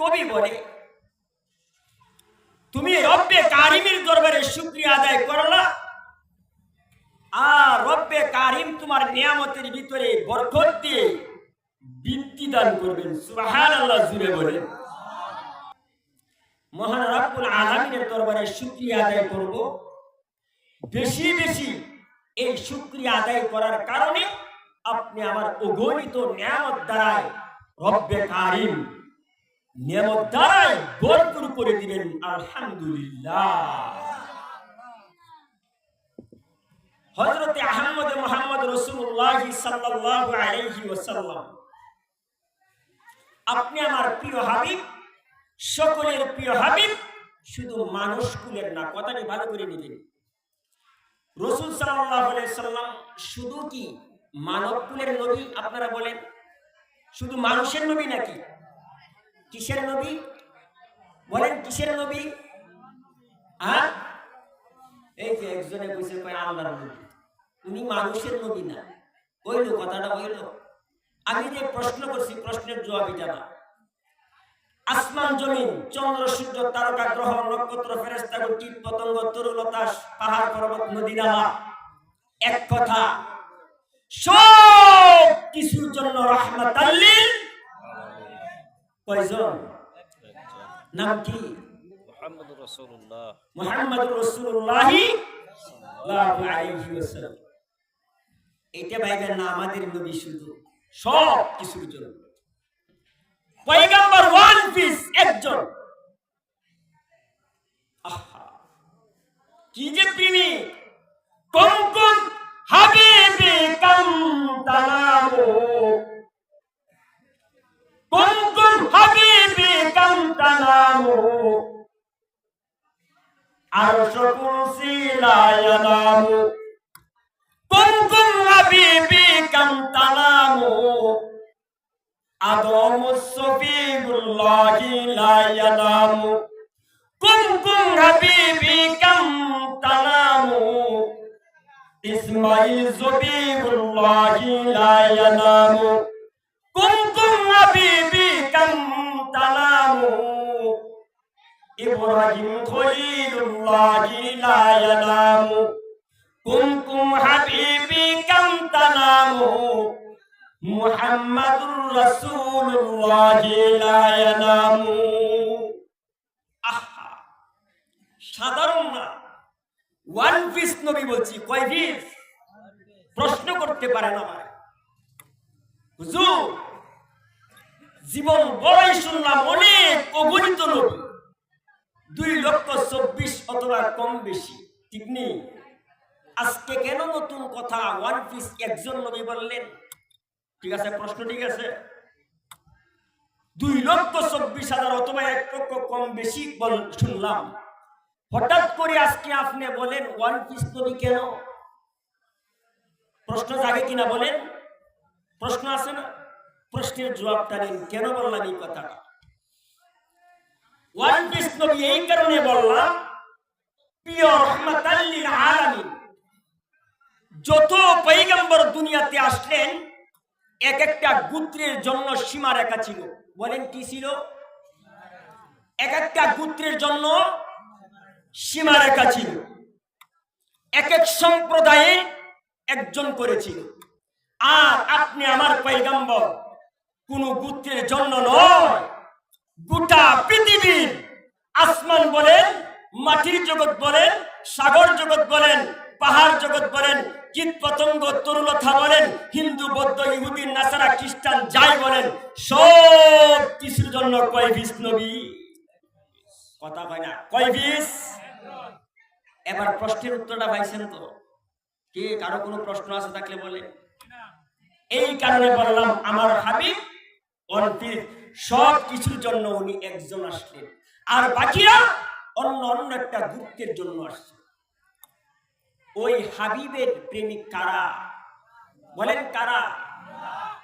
কবি বলে, তুমি রব্বে কারিমের দরবারে শুকরিয়া আদায় করলা আর রব্বে কারিম তোমার নিয়ামতের ভিতরে বরকত দিয়ে বৃত্তি দান করবেন। সুবহানাল্লাহ, জুড়ে বলেন মহান রব্বুল আলামিনের দরবারে শুকরিয়া আদায় করব। বেশি বেশি এই শুকরিয়া আদায় করার কারণে আপনি আমার অগণিত নিয়ামত দ্বারায় রব্বে কারিম নিয়ামত দ্বারাই ভরপুর করে দিবেন। আলহামদুলিল্লাহ। হযরতে আহমদ মোহাম্মদ রাসূলুল্লাহ সাল্লাল্লাহু আলাইহি ওয়াসাল্লাম। আপনি আমার প্রিয় হাবিব, সকলের প্রিয় হাবিব শুধু মানুষ কুলের না, কথাটি ভালো করে নিবেন। রসুল সাল্লাম শুধু কি মানব কুলের নবী আপনারা বলেন? শুধু মানুষের নবী নাকি? কিসের নবী? বলেন কিসের নবী? হ্যাঁ এই যে একজনে কইছে কয় আল্লাহর নবী। উনি মানুষের নবী না। কইলো কথাটা কইলো আমি যে প্রশ্ন করছি, প্রশ্নের জবাব এটা না। আসমান জমিন চন্দ্র সূর্য তারকা গ্রহ নক্ষত্র ফেরেস্তা কীট পতঙ্গ তরুলতা পাহাড় পর্বত নদী নালা। এক কথা সব কিছুর জন্য রহমাতাল্লিল কয়জন? নাম কি? মোহাম্মদ রসুল্লাহ মুহাম্মদুর রাসূলুল্লাহ সাল্লাল্লাহু আলাইহি ওয়াসাল্লাম। এটা ভাইবেন না আমাদের নবী শুধু। সব কিছুর জন্য। পয়গাম্বর ওয়ান পিস একজন। কি যে তিনি। কঙ্কন হাবিবে কাম তালাবো কঙ্কন হাবিবে কাম তালাবো কঙ্কন কাম তালাবো আদম সফিউল্লাহি লা ইয়ানামু কুম কুম হাবিবি কাম তানামু। ইসমাইল সফিউল্লাহি লা ইয়ানামু কুম কুম হাবিবি কাম তানামু। ইব্রাহিম খলিলুল্লাহি লা ইয়ানামু কুম কুম হাবিবি কাম তানামু। মুহাম্মাদুর রাসূলুল্লাহ, লা ইয়ানামু। আহা, সাধারণ না। ওয়ান পিস নবী বলছি, কয় পিস প্রশ্ন করতে পারেন আমার হুজুর, জীবন বড়ই শুনলাম, অনেক অগণিত নবী। দুই লক্ষ চব্বিশ অথবা কম বেশি, ঠিক নেই? আজকে কেন নতুন কথা? ওয়ান পিস একজন নবী বললেন। ঠিক আছে প্রশ্ন ঠিক আছে? দুই লক্ষ চব্বিশ হাজার অথবা এক লক্ষ কম বেশি বল শুনলাম। হঠাৎ করে আজকে আপনি বলেন ওয়ান পিস নবী কেন? প্রশ্ন জাগে কিনা বলেন? প্রশ্ন আছে না? প্রশ্নের জবাবটা নিন কেন বললাম এই কথাটা? ওয়ান পিস নবী এই কারণে বললাম প্রিয় রহমাতাল্লিল আলামিন যত পৈগম্বর দুনিয়াতে আসলেন এক একটা গোত্রের জন্য সীমা রেখা ছিল। বলেন কি ছিল? এক একটা গোত্রের জন্য সীমা রেখা ছিল। এক এক সম্প্রদায়ে একজন করেছিল। আর আপনি আমার পৈগম্বর কোন গোত্রের জন্য নয়। গোটা পৃথিবীর আসমান বলেন মাটির জগৎ বলেন সাগর জগৎ বলেন পাহাড় জগৎ বলেন কীট পতঙ্গ তরুলতা বলেন, হিন্দু, বৌদ্ধ, ইহুদি, নাসারা, খ্রিস্টান, যাই বলেন, সব কিছুর জন্য কয় বিষ কথা কয় না, কয় বিষ এবার প্রশ্নের উত্তরটা পাইছেন তো। কে, কারও কোনো প্রশ্ন আছে থাকলে বলে। এই কারণে বললাম, আমার হাবিব অন্তির সব কিছুর জন্য উনি একজন আসলেন। আর বাকিরা অন্য অন্য একটা গুপ্তের জন্য আসছে। ওই হাবিবের প্রেমিক কারা? বলেন কারা?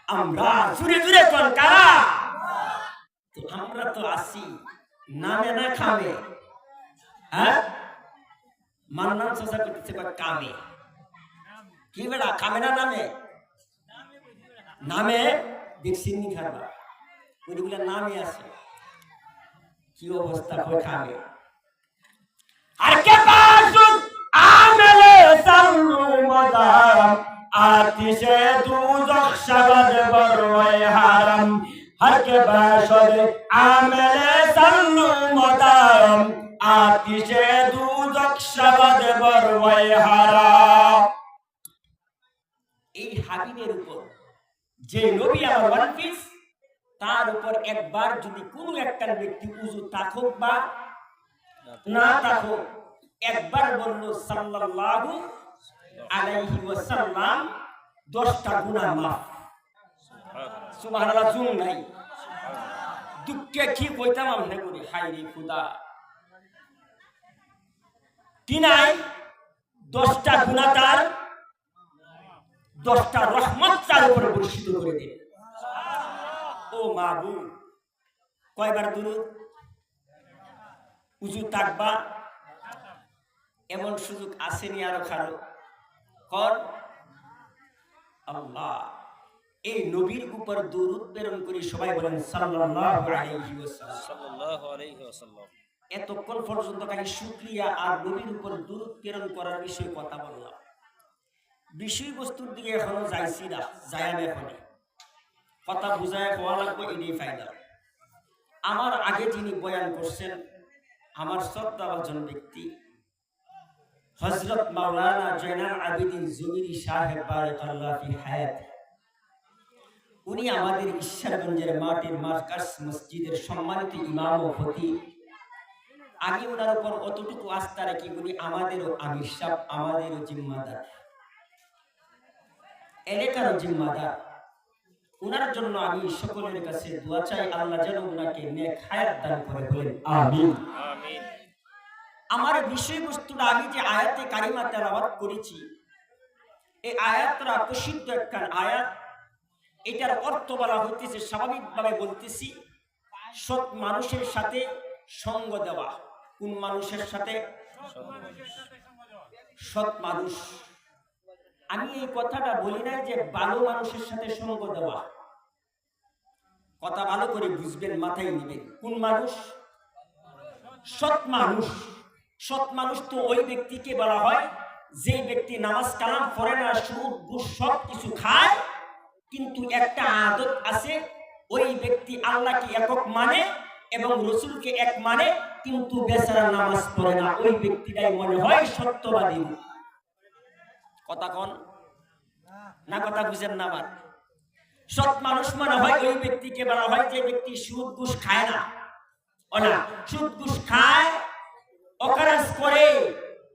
আমরা। জুড়ে জুড়ে কোন কারা? আমরা তো আসি নামে না খামে। হ্যাঁ? মান্নান চাচা করতেছে বা কামে। কি বেড়া, খামে না নামে? নামে? দেখছি নি খাবা ওইগুলো নামে আছে। কি অবস্থা হয় খামে। আর কে পাশুন সাল্লু মদাম আতিশে দুজখ শাবাদ বরওয়াই হারাম। হর কে বাসদ আমেলে সাল্লু মদাম আতিশে দুজখ শাবাদ বরওয়াই হারাম। এই হাবিবের উপর যে নবী আমার ওয়ান পিস তার উপর একবার যদি কোনো একটা ব্যক্তি উজু তাকুক বা না থাকো একবার বলল সাল্লাল্লাহু আলাইহি ওয়াসাল্লাম দশটা গুনাহ মাফ। সুবহানাল্লাহ। জুম নাই। দুঃখে কি কইতাম আমনে করি? হাই রে খুদা। কি নাই? দশটা গুনাহ তার দশটা রহমত তার উপরে বর্ষিত করে দিন ও মাবু কয়বার দুরুদ? উজু থাকবা এমন সুযোগ আসেনি আরও কারও। কর আল্লাহ এই নবীর উপর দরুদ প্রেরণ করি সবাই বলেন সাল্লাল্লাহু আলাইহি ওয়াসাল্লাম। সাল্লাল্লাহু আলাইহি ওয়াসাল্লাম। এতক্ষণ পর্যন্ত খালি শুকরিয়া আর নবীর উপর দরুদ প্রেরণ করার বিষয়ে কথা বললাম। বিষয়বস্তুর দিকে এখনও যাইছি না যায় না এখনও কথা বুঝায় হওয়া লাগবে এটাই ফায়দা আমার আগে যিনি বয়ান করছেন আমার শ্রদ্ধাভাজন ব্যক্তি হজরত মাওলানা জয়নাল আবিদিন জুমিরি সাহেব বারাকাল্লাহ ফি হায়াত। উনি আমাদের ঈশ্বরগঞ্জের মাটির মার্কাস মসজিদের সম্মানিত ইমাম ও খতিব। আমি ওনার উপর অতটুকু আস্থা রাখি, উনি আমাদেরও সাহ আমাদেরও জিম্মাদার। এলাকারও জিম্মাদার। উনার জন্য আমি সকলের কাছে দোয়া চাই, আল্লাহ যেন উনাকে নেক হায়াত দান করে বলেন, আমিন। আমিন। আমার বিষয়বস্তুটা আমি যে আয়াতে কারিমা তেলাওয়াত করেছি এই আয়াতটা প্রসিদ্ধ একখান আয়াত। এটার অর্থ বলা হইতেছে স্বাভাবিকভাবে বলতেছি সৎ মানুষের সাথে সঙ্গ দেওয়া। কোন মানুষের সাথে? সৎ মানুষ। আমি এই কথাটা বলি না যে ভালো মানুষের সাথে সঙ্গ দেওয়া। কথা ভালো করে বুঝবেন মাথায় নেবেন। কোন মানুষ? সৎ মানুষ। সৎ মানুষ তো ওই ব্যক্তিকে বলা হয়, যে ব্যক্তি নামাজ কালাম পড়ে না, সুদ, ঘুষ, সব কিছু খায়, কিন্তু একটা আদত আছে, ওই ব্যক্তি আল্লাহকে একক মানে এবং রসুলকে এক মানে কিন্তু বেচারা নামাজ পড়ে না। ওই ব্যক্তিটাই মনে হয় সত্যবাদী। কথা কন? না কথা বুঝেন না আবার। সৎ মানুষ মনে হয় ওই ব্যক্তিকে বলা হয় যে ব্যক্তি সুদ, ঘুষ খায় না। ও না সুদ খায় অকারাজ করে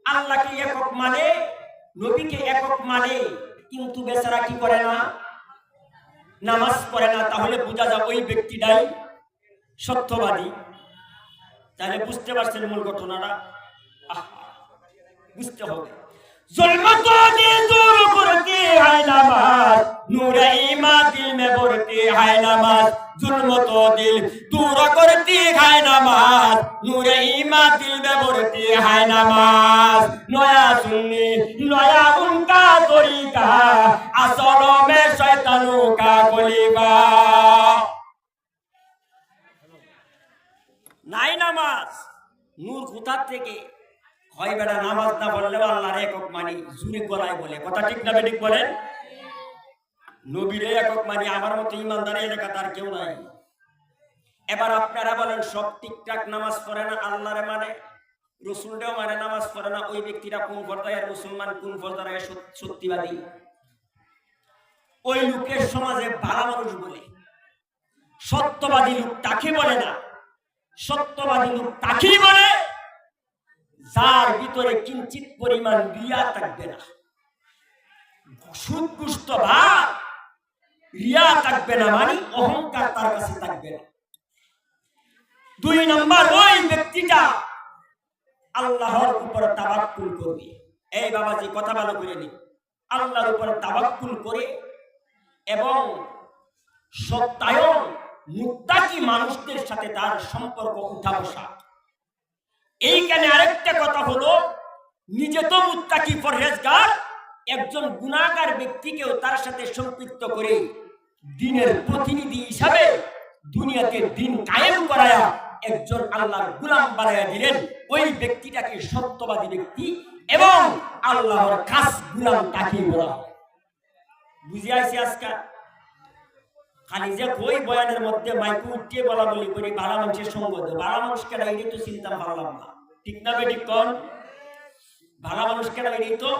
আল্লাহকে একক মানে নবীকে একক মানে। কিন্তু বেচারা কি করে না? নামাজ পড়ে না, তাহলে বোঝা যায় ওই ব্যক্তিটাই সত্যবাদী। তাহলে বুঝতে পারছেন মূল ঘটনাটা? বুঝতে হবে। নূরে ইমান দিল মে ভরতে হয় নামাজ। জুলমত দিল। দূর করতে হয় নামাজ। নূরে ইমান দিল ভরতে হয় নামাজ। নয়া সুন্নি, নয়া উনকা তরিকা। আসল মে শয়তানু কা গলিবা নাই নামাজ। নূর কোথার থেকে হয় বেটা নামাজ না বললে আল্লাহর একক মানি জুড়ে গলায় বলে। কথা ঠিক না বেঠিক বলেন? নবীরে একক মানি আমার মতো ইমানদার এলাকা তার কেউ নাই। এবার আপনারা বলেন, সব নামাজ পড়ে না, আল্লাহরে মানে? রসুলটাও মানে নামাজ পড়ে না, ওই ব্যক্তিরা কোন পর্দায়, আর মুসলমান কোন পর্দায় সত্যিবাদী? ওই লোকের সমাজে ভালো মানুষ বলে, সত্যবাদী লোক তাকে বলে না। সত্যবাদী লোক তাকেই বলে, যার ভিতরে কিঞ্চিত পরিমাণ রিয়া থাকবে না। সুদগুষ্ট ভাব। রিয়া থাকবে না মানে অহংকার তার কাছে থাকবে না। দুই নম্বর, ওই ব্যক্তিটা আল্লাহর উপর তাবাক্কুল করবে। এই বাবাজি, কথা ভালো করে নি আল্লাহর উপর তাবাক্কুল করে এবং সত্যায়ন মুত্তাকি মানুষদের সাথে তার সম্পর্ক উঠা বসা এইখানে আরেকটা কথা হলো, নিজে তো মুত্তাকি পরহেজগার, একজন গুণাকার ব্যক্তিকেও তার সাথে সম্পৃক্ত করে দিনের প্রতিনিধি হিসাবে দুনিয়াতে দিন কায়েম করায়া একজন আল্লাহর গুলাম বানায়া দিলেন। ওই ব্যক্তিটাকে সত্যবাদী ব্যক্তি এবং আল্লাহর খাস গুলাম তাকে বলা বুঝে আসি আজকাল খালি যে কই বয়ানের মধ্যে উঠিয়ে বলা বলি করি মানুষের সঙ্গ তো চিন্তা না। ঠিক না বেটি কন? তো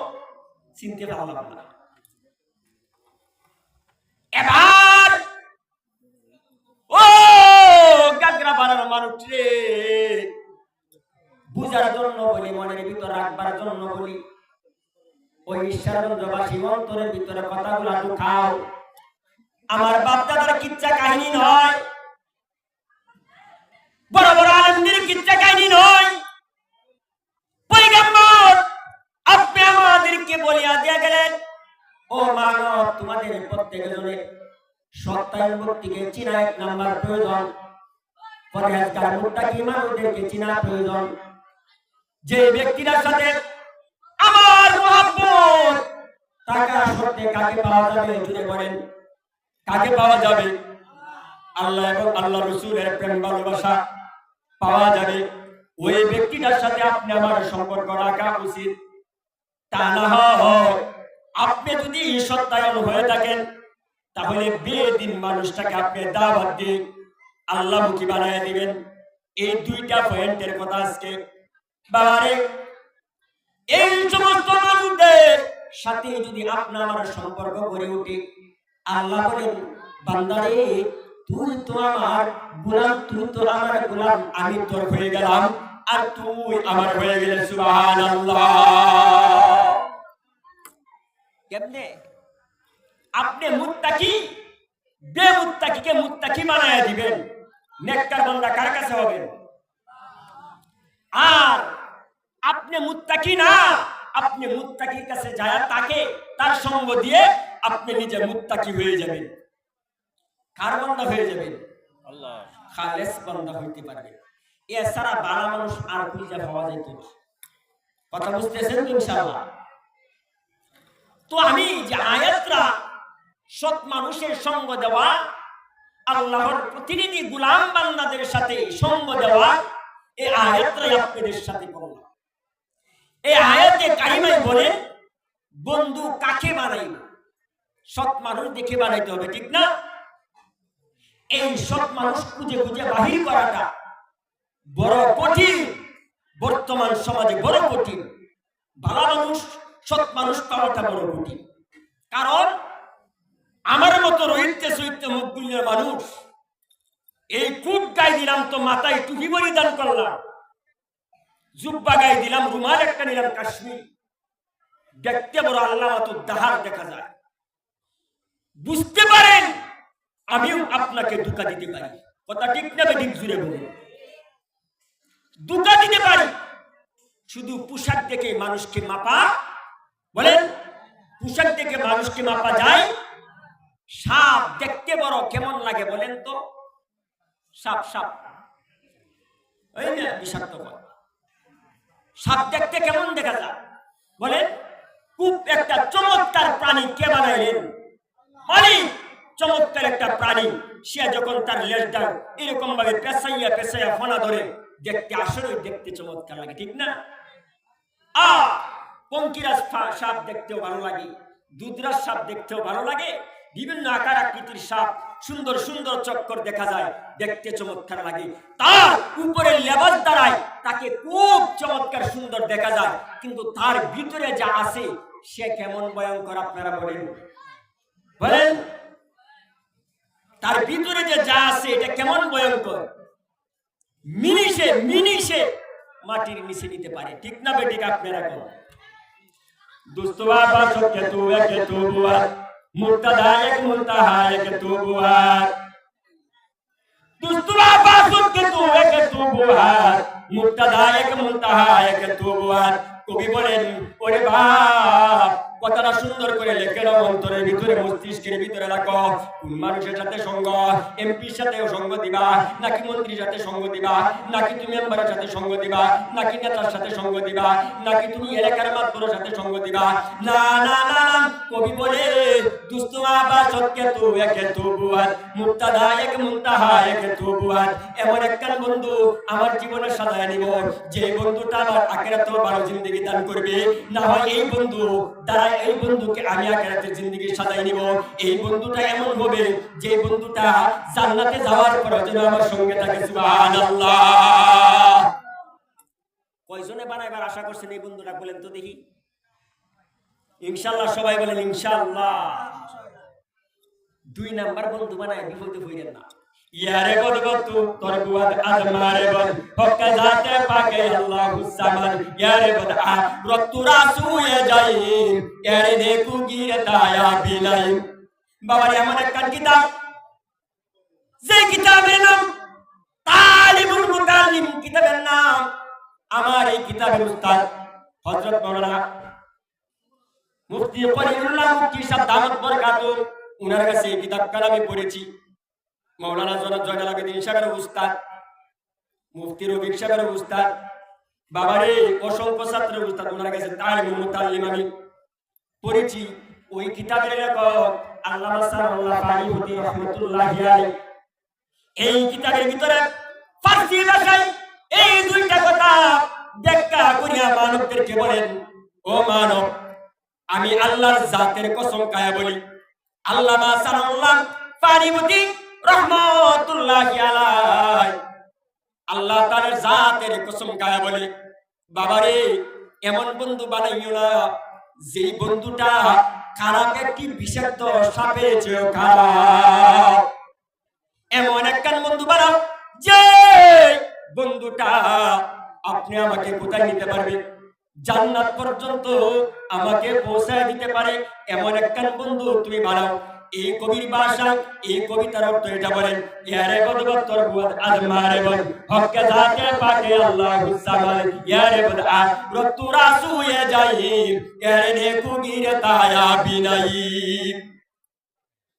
চিনতে পারলাম না। এবার গাগরা বাড়ার মানুষ রে? বুঝার জন্য বলি, মনের ভিতর রাখবার জন্য বলি। ওই ঈশ্বরগঞ্জবাসী অন্তরের ভিতরে কথাগুলো ঢুকাও আমার বাপ দাদার কিচ্ছা কাহিনী নয়। বড় বড় আনন্দের কিচ্ছা কাহিনী নয়। যে সাথে আমার কাকে পাওয়া যাবে পাওয়া যাবে? আল্লাহ এবং আল্লাহ রসুলের প্রেম ভালোবাসা পাওয়া যাবে। ওই ব্যক্তিটার সাথে আপনি আমার সম্পর্ক রাখা উচিত। তা না আপনি যদি সত্যায়ন হয়ে থাকেন, তাহলে বিয়ে দিন মানুষটাকে আপনি দাওয়াত দিয়ে আল্লাহমুখী বানায় দিবেন। এই দুইটা পয়েন্টের কথা আজকে। বাবারে, এই সমস্ত মানুষদের সাথে যদি আপনার আমার সম্পর্ক গড়ে ওঠে আল্লাহ বলেন, বান্দারে, তুই তো আমার গোলাম, তুই তো আমার গোলাম, আমি তোর হয়ে গেলাম, আর তুই আমার হয়ে গেলে সুবাহান কেমনে? আপনি মুত্তাকি, বে মুত্তাকিকে মুত্তাকি বানায় দিবেন। নেককার বান্দা কার কাছে হবেন আর আপনি মুত্তাকি না আপনি মুত্তাকির কাছে যায় তাকে তার সঙ্গ দিয়ে আপনি নিজে মুত্তাকি হয়ে যাবেন। কার বান্দা হয়ে যাবেন? আল্লাহ। খালেস বান্দা হইতে পারবে। এছাড়া বালা মানুষ আর খুঁজে পাওয়া যাইত না? কথা বুঝতেছেন ইনশাআল্লাহ? তো আমি যে আয়াতরা সৎ মানুষের সঙ্গ দেওয়া আল্লাহর প্রতিনিধি গুলাম বান্দাদের সাথে সঙ্গ দেওয়া এই আয়াতরাই আপনাদের সাথে বললাম। এই আয়াতে কারিমাই বলে, বন্ধু কাকে বানাই সৎ মানুষ দেখে বানাইতে হবে, ঠিক না? এই সৎ মানুষ খুঁজে খুঁজে বাহির করাটা বড় কঠিন। বর্তমান সমাজে বড় কঠিন। ভালো মানুষ, সৎ মানুষ পাওয়াটা বড় কঠিন। কারণ আমার মতো রহিতে সহিতে মুখগুলির মানুষ, এই কুট গাই দিলাম তো মাথায় টুপি পরিধান করলাম। জুব্বা গাই দিলাম, রুমাল একটা নিলাম কাশ্মীর। দেখতে বড় আল্লাহ মতো দাহার দেখা যায়। বুঝতে পারেন, আমিও আপনাকে দুকা দিতে পারি। কথা ঠিক না বেঠিক জুড়ে বলুন। দুকা দিতে পারি। শুধু পোশাক দেখে মানুষকে মাপা, বলেন, পোশাক দেখে মানুষকে মাপা যায় সাপ দেখতে বড় কেমন লাগে বলেন তো? সাপ সাপ। ওই না বিষাক্ত সাপ দেখতে কেমন দেখা যায়? বলেন, খুব একটা চমৎকার প্রাণী কে বানাইলেন মালিক চমৎকার একটা প্রাণী, সে যখন তার লেজটা এরকম ভাবে পেশাইয়া পেশাইয়া ফোনা ধরে দেখতে আসলে দেখতে চমৎকার লাগে, ঠিক না? আ পঙ্কিরাজ সাপ দেখতেও ভালো লাগে, দুধরাজ সাপ দেখতেও ভালো লাগে বিভিন্ন আকার আকৃতির সাপ, সুন্দর সুন্দর চক্কর দেখা যায়, দেখতে চমৎকার লাগে। তার উপরে লেবাস দাঁড়ায় তাকে খুব চমৎকার সুন্দর দেখা যায়। কিন্তু তার ভিতরে যা আছে, সে কেমন ভয়ঙ্কর আপনারা বলেন? বলেন? তার ভিতরে যে যা আছে, এটা কেমন ভয়ঙ্কর? মিনিশে মিনিশে মাটির নিচে নিতে পারে। ঠিক না বেটিক আপনারা কোন? দুস্তবা বাসকে তু একে বুয়া মুর্তাদা এক মুনতাহা একে তু বুয়া দুস্তবা বাসকে তু একে তু বুয়া মুর্তাদা এক মুনতাহা একে তু কথাটা সুন্দর করে লেখে নাও, অন্তরের ভিতরে, মস্তিষ্কের ভিতরে রাখো। কোন মানুষের সাথে সঙ্গ? এমপির সাথে সঙ্গ দিবা, নাকি মন্ত্রীর সাথে সঙ্গ দিবা, নাকি তুমি মেম্বারের সাথে সঙ্গ দিবা, নাকি নেতার সাথে সঙ্গ দিবা, নাকি তুমি এলাকার মাত্রের সাথে সঙ্গ দিবা? না না না কবি বলে দুস্তমা বা একে মুক্তাদা এক এমন একখান বন্ধু আমার জীবনে সাজায় নিব, যে বন্ধুটা আমার আখেরাতে ভালো জিন্দগি দান করবে। না হয় এই বন্ধু দ্বারা এই বন্ধুকে আমি সাজাই নিব। এই বন্ধুটা এমন হবে, যে বন্ধুটা জান্নাতে যাওয়ার পর যেন আমার সঙ্গে থাকে, সুবহানাল্লাহ। কয়জনে বানাইবার আশা করছেন এই বন্ধুটা, বলেন তো দেখি। ইনশাআল্লাহ সবাই বলেন ইনশাআল্লাহ। দুই নাম্বার বন্ধু বানায়, বিপদে হইলেন না। ইয়ারে বদ বতু তোর বুয়াদ আজমারে বদ। হক্কা নাম তালিমুল মুতাল্লিম কিতাবের নাম। আমার এই কিতাবের উস্তাদ হযরত মাওলানা মুফতি করিমুল্লাহ মুফতি সাহেব দামত বরকাতুহ উনার কাছে আমি পড়েছি। মাওলানা জনাব জয়নাল আবেদিন সাহেবের উস্তাদ, মুফতি রবিক সাহেবের উস্তাদ, বাবারে অসংখ্য ছাত্রের উস্তাদ, ওনার কাছে তালিমুল মুতাল্লিম আমি পড়েছি। ওই কিতাবের লেখক আল্লামা সাল্লাল্লাহু আলাইহি রাহমাতুল্লাহি আলাইহি। এই কিতাবের ভিতরে ফার্সি ভাষায় এই দুইটা কথা ব্যাখ্যা করিয়া মানবদেরকে বলেন, ও মানব, আমি আল্লাহর জাতের কসম কায়া বলি, আল্লামা সাল্লাল্লাহু ফারিমুতি আল্লাহ তাআলার জাতের কসম কায়া বলে, বাবারে, এমন বন্ধু বানাইও না, যেই বন্ধুটা খারাপ একটি বিষাক্ত খারাপ এমন একখান বন্ধু বানাও, যে বন্ধুটা আপনি আমাকে কোথায় নিতে পারবে? জান্নাত পর্যন্ত আমাকে পৌঁছায় দিতে পারে, এমন একখান বন্ধু তুমি বানাও। এই কবির ভাষা, এই কবিতার অর্থ এটা বলেন, ইয়ারে বদবত তোর বুয়াদ আজমারে বল হককে জাতে পাকে আল্লাহু সামাল ইয়ারে বদ আ রত্তু রাসুয়ে যাই ইয়ারে নেকু গিরে তায়া বিনাই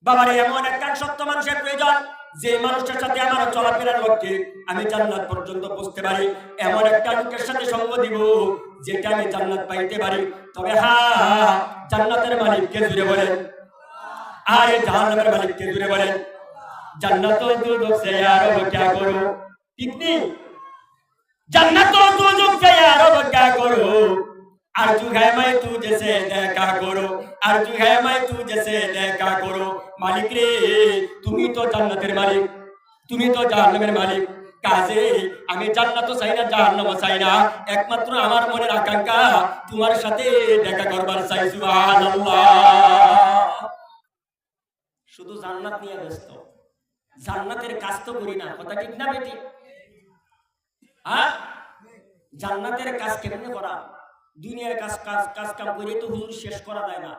বাবারে, এমন একখান সত্য মানুষের প্রয়োজন, যে মানুষটার সাথে আমার চলাফেরার লক্ষ্যে আমি জান্নাত পর্যন্ত বুঝতে পারি। এমন একটা লোকের সাথে সঙ্গ দিব, যেটা আমি জান্নাত পাইতে পারি। তবে হ্যাঁ জান্নাতের মালিককে জুড়ে বলেন আর জাহান্নামের মালিককে জুড়ে বলেন জান্নাত দুদক সে আরো क्या करो कितनी जन्नत तो दुख से यारो क्या करो आरजू है मैं तुझे से দেখা করো আরজু है मैं तुझे से দেখা করো মালিক রে তুমি তো জান্নাতের মালিক তুমি তো জাহান্নামের মালিক কাজে আমি জান্নাত চাই না জাহান্নাম চাই না একমাত্র আমার মনের আকাঙ্ক্ষা তোমার সাথে দেখা করবার চাই সুবহানাল্লাহ শুধু জান্নাত নিয়ে ব্যস্ত। জান্নাতের কাজ তো করি না, কথা ঠিক না বেটি? হ্যাঁ জান্নাতের কাজ কেমনে করা? দুনিয়ার কাজ কাজ কাজ কাম করে তো হুজুর শেষ করা যায় না।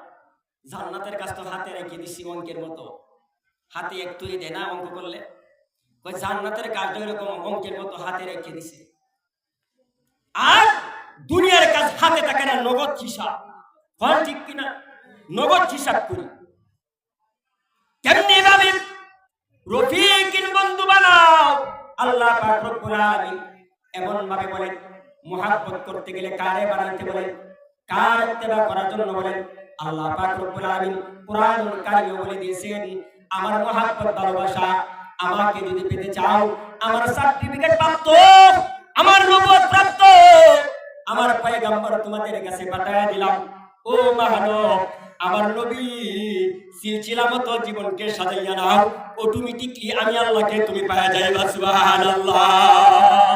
জান্নাতের কাজ তো হাতে রেখে দিছি অঙ্কের মতো। হাতে একটু দেয় না অঙ্ক করলে? ওই জান্নাতের কাজটা এরকম অঙ্কের মতো হাতে রেখে দিছে। আর দুনিয়ার কাজ হাতে থাকে না, নগদ হিসাব। হয় ঠিক কিনা? নগদ হিসাব করি। কেমনি ভাবে রফিকিন বন্ধু বানাও। আল্লাহ পাক রব্বুল আলামিন এমন ভাবে বলেন, মুহাব্বত করতে গেলে কারে বানাইতে বলেন, কার ইত্তেবা করার জন্য বলেন, আল্লাহ পাক রব্বুল আলামিন কোরআনুল কারিমে বলে দিয়েছেন, আমার মুহাব্বত, ভালোবাসা আমাকে যদি পেতে চাও, আমার সার্টিফিকেট প্রাপ্ত, আমার নবুয়ত প্রাপ্ত। আমার পয়গম্বর তোমাদের কাছে পাঠায়া দিলাম, ও মানব আমার নবী সিলসিলা মতো জীবনকে সাজাইয়া নাও। অটোমেটিকলি আমি আল্লাহকে তুমি পাওয়া যাইবা সুবহানাল্লাহ।